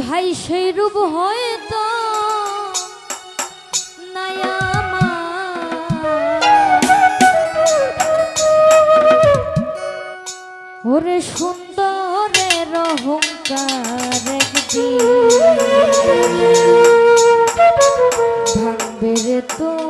ভাই সেই রূপ হয়তো ওরে সুন্দর রহংকার একদিন ভাঙবে রে তোর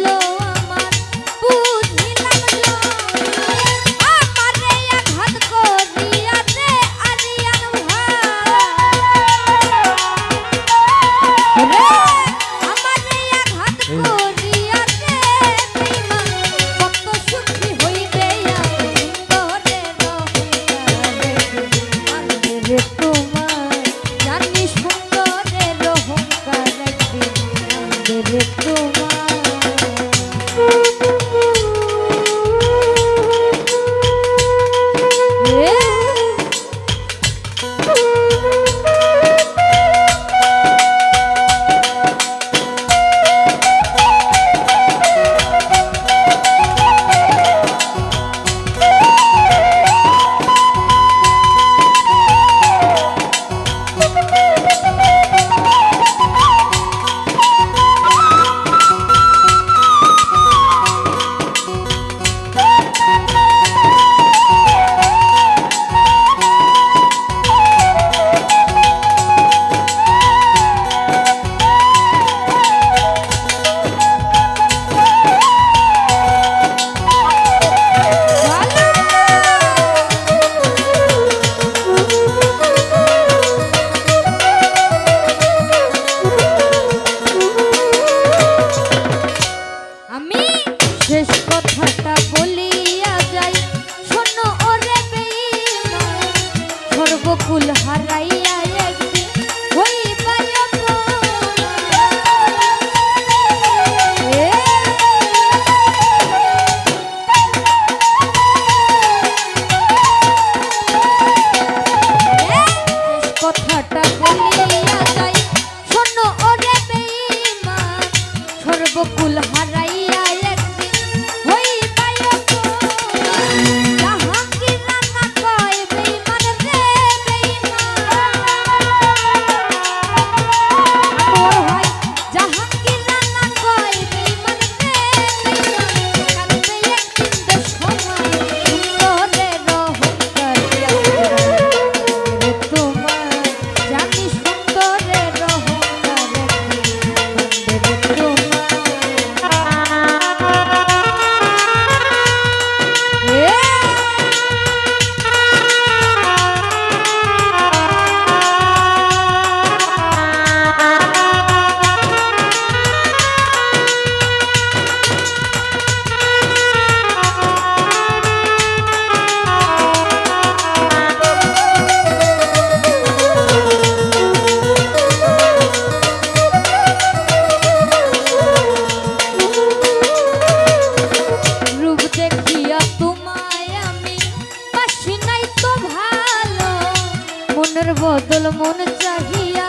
বদল মন চাহিয়া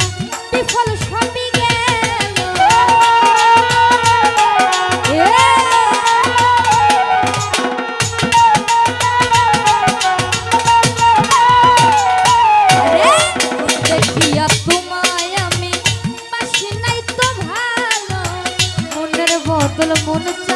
বিফল সবই গেল। দেখিয়া তোমায় আমি বাসি নাই তো ভালো। মনের বদল মন চাহিয়া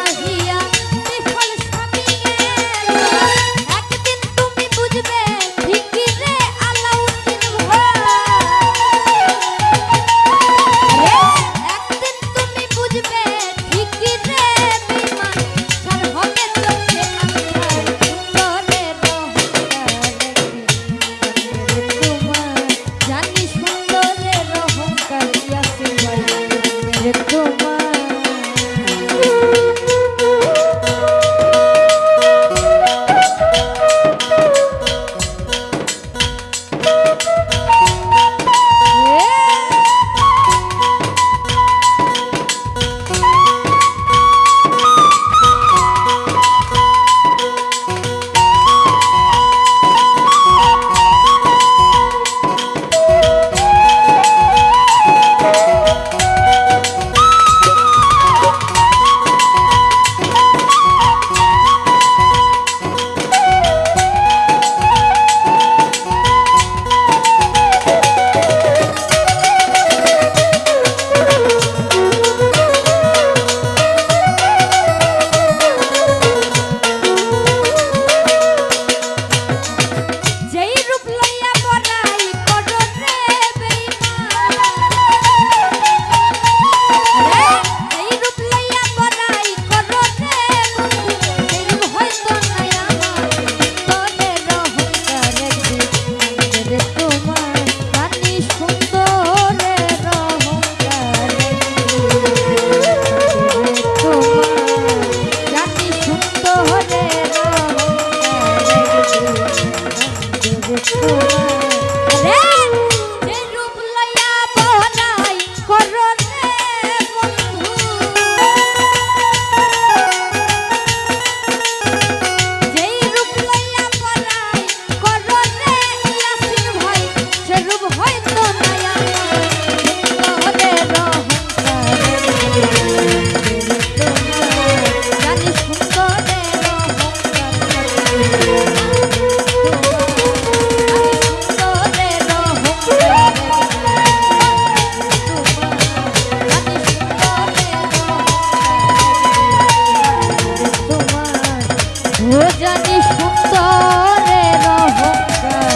ও জানি সুন্দরের হ্যাঁ, হ্যাঁ।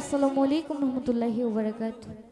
আসসালামু আলাইকুম রহমতুল্লাহি ওবরাকাতুহ